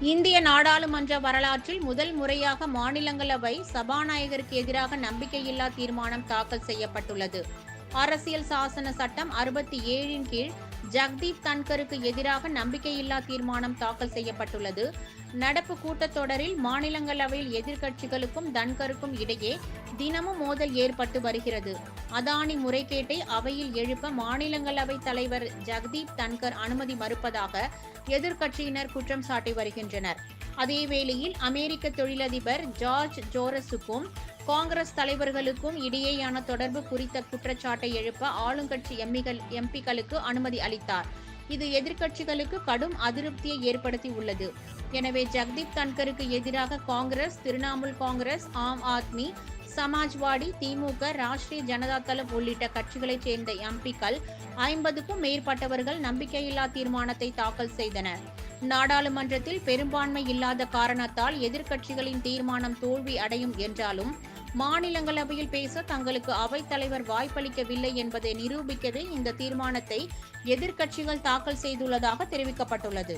இந்திய நாடாளுமன்ற வரலாற்றில் முதல் முறையாக மாநிலங்களவை சபாநாயகருக்கு எதிராக நம்பிக்கையில்லா தீர்மானம் தாக்கல் செய்யப்பட்டுள்ளது. அரசியல் சாசன சட்டம் அறுபத்தி ஏழின் கீழ் ஜக்தீப் தன்கருக்கு எதிராக நம்பிக்கையில்லா தீர்மானம் தாக்கல் செய்யப்பட்டுள்ளது. நடப்பு கூட்டத்தொடரில் மாநிலங்களவையில் எதிர்க்கட்சிகளுக்கும் தன்கருக்கும் இடையே தினமும் மோதல் ஏற்பட்டு வருகிறது. அதானி முறைகேட்டை அவையில் எழுப்ப மாநிலங்களவை தலைவர் ஜக்தீப் தன்கர் அனுமதி மறுப்பதாக எதிர்க்கட்சியினர் குற்றம் சாட்டி வருகின்றனர். அதேவேளையில் அமெரிக்க தொழிலதிபர் ஜார்ஜ் ஜோரஸுக்கும் காங்கிரஸ் தலைவர்களுக்கும் இடையேயான தொடர்பு குறித்த குற்றச்சாட்டை எழுப்ப ஆளுங்கட்சி எம்பிகள் எம்பிக்களுக்கு அனுமதி அளித்தார். இது எதிர்க்கட்சிகளுக்கு கடும் அதிருப்தியை ஏற்படுத்தி உள்ளது எனவே ஜெக்தீப் தன்கருக்கு எதிராக காங்கிரஸ் திரிணாமுல் காங்கிரஸ் ஆம் ஆத்மி சமாஜ்வாடி திமுக ராஷ்டிரிய ஜனதா தளம் உள்ளிட்ட கட்சிகளைச் சேர்ந்த எம்பிக்கள் ஐம்பதுக்கும் மேற்பட்டவர்கள் நம்பிக்கையில்லா தீர்மானத்தை தாக்கல் செய்தனர். நாடாளுமன்றத்தில் பெரும்பான்மை இல்லாத காரணத்தால் எதிர்க்கட்சிகளின் தீர்மானம் தோல்வி அடையும் என்றாலும் மாநிலங்களவையில் பேச தங்களுக்கு அவைத்தலைவர் வாய்ப்பளிக்கவில்லை என்பதை நிரூபிக்கவே இந்த தீர்மானத்தை எதிர்க்கட்சிகள் தாக்கல் செய்துள்ளதாக தெரிவிக்கப்பட்டுள்ளது.